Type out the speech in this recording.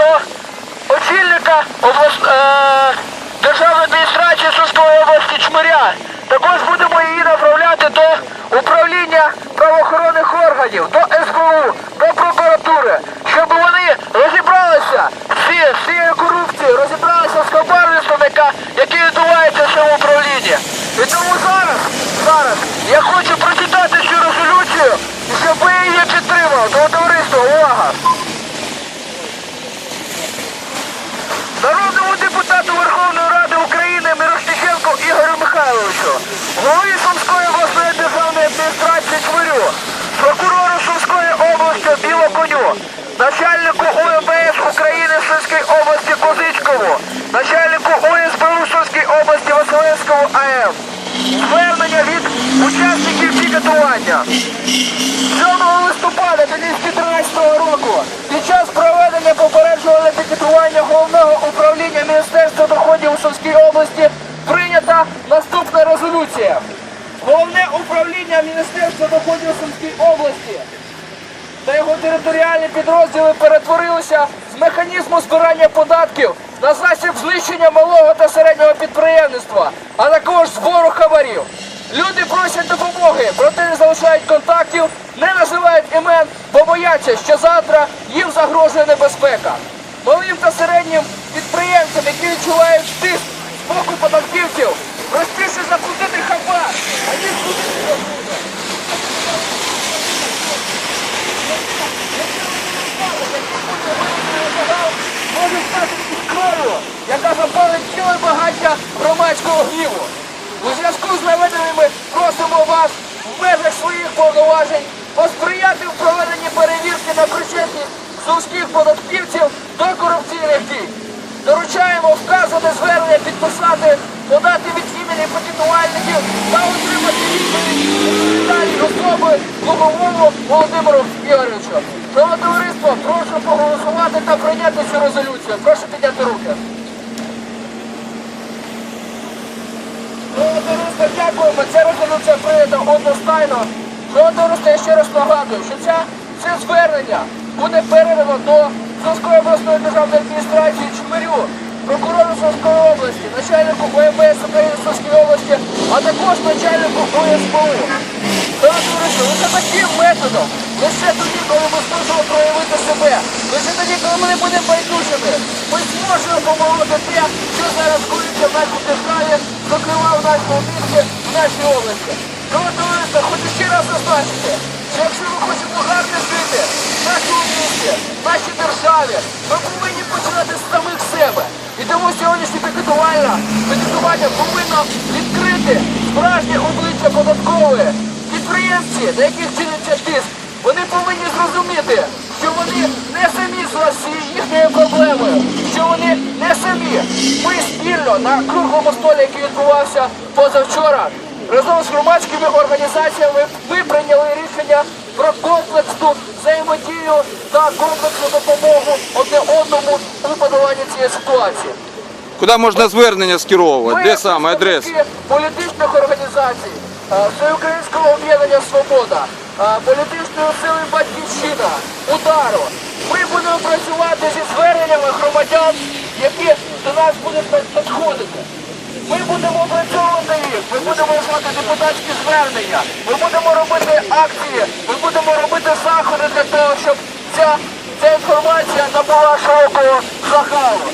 до очільника облас... е... державної адміністрації Сумської області Чмиря. Також будемо її направляти до управління правоохоронних органів, до СБУ, до прокуратури, щоб вони розібралися з цією корупцією, розібралися з хабарництвом, яке відбувається в цьому управлінні. І тому зараз, зараз я хочу прочитати цю резолюцію, і щоб ви її підтримали. Тому товариство, увага! Народному депутату Верховної Ради України Мирошниченку Ігорю Михайловичу, голові Сумської обласної державної адміністрації Чмирю, прокурору Сумської області Білоконю, начальнику УМВС України Сумської області Козичкову, начальнику ОСБУ Сумської області Василевському АМ. Звернення від учасників пікетування. 7 листопада 2013 року під час проведення попереджувального пікетування головного управління Міністерства доходів у Сумській області прийнята наступна резолюція. Головне управління Міністерства доходів у Сумській області та його територіальні підрозділи перетворилися з механізму збирання податків на засіб знищення малого та середнього підприємництва, а також збору хабарів. Люди просять допомоги, проте не залишають контактів, не називають імен, бо бояться, що завтра їм загрожує небезпека. Малим та середнім підприємцям, які відчувають тиск з боку податківців, простіше заплатити хабар, а ніж платити може стати іскрою, яка запалить ціле багаття громадського гніву. У зв'язку з наведеними просимо вас в межах своїх повноважень посприяти в проведенні перевірки на причетність сумських податківців до корупційних дій. Доручаємо вказане звернення підписати, подати від імені пакетувальників та отримати відповідь особи Луговому Володимиру Ігоровичу. Шановне товариство, прошу проголосувати та прийняти цю резолюцію. Прошу підняти руки. Шановне товариство, дякуємо. Ця резолюція прийнята одностайно. Шановне товариство, я ще раз нагадую, що ця, це звернення буде передано до Сумської обласної державної адміністрації Чмирю, прокурору Сумської області, начальнику ОМС України Сумської області, а також начальнику ОСБУ. Шановне товариство, лише таким методом, лише тоді, коли ми зможемо проявити себе, лише тоді, коли ми не будемо байдужими, ми зможемо побороти те, що зараз коїться в нашій державі, зокрема в нашому місті, в нашій області. Шановне товариство, хочу ще раз зазначити, що якщо ми хочемо гарно жити в нашому місті, в нашій державі, тому сьогоднішнє пікетування, пікетування повинно відкрити справжнє обличчя податкової. Підприємці, на яких чиниться тиск, вони повинні зрозуміти, що вони не самі з цією їхньою проблемою, що вони не самі. Ми спільно на круглому столі, який відбувався позавчора, разом з громадськими організаціями ми прийняли рішення про комплексну взаємодію та комплексну допомогу одне одному у подоланні цієї ситуації. Куди можна звернення скеровувати? Де саме адреса? політичних організацій, Всеукраїнського об'єднання Свобода, політичної сили Батьківщина, удару. Ми будемо працювати зі зверненнями громадян, які до нас будуть підходити. Ми будемо опрацьовувати їх, ми будемо робити депутатські звернення, ми будемо робити акції, ми будемо робити заходи для того, щоб ця, ця інформація набула широкого загалу.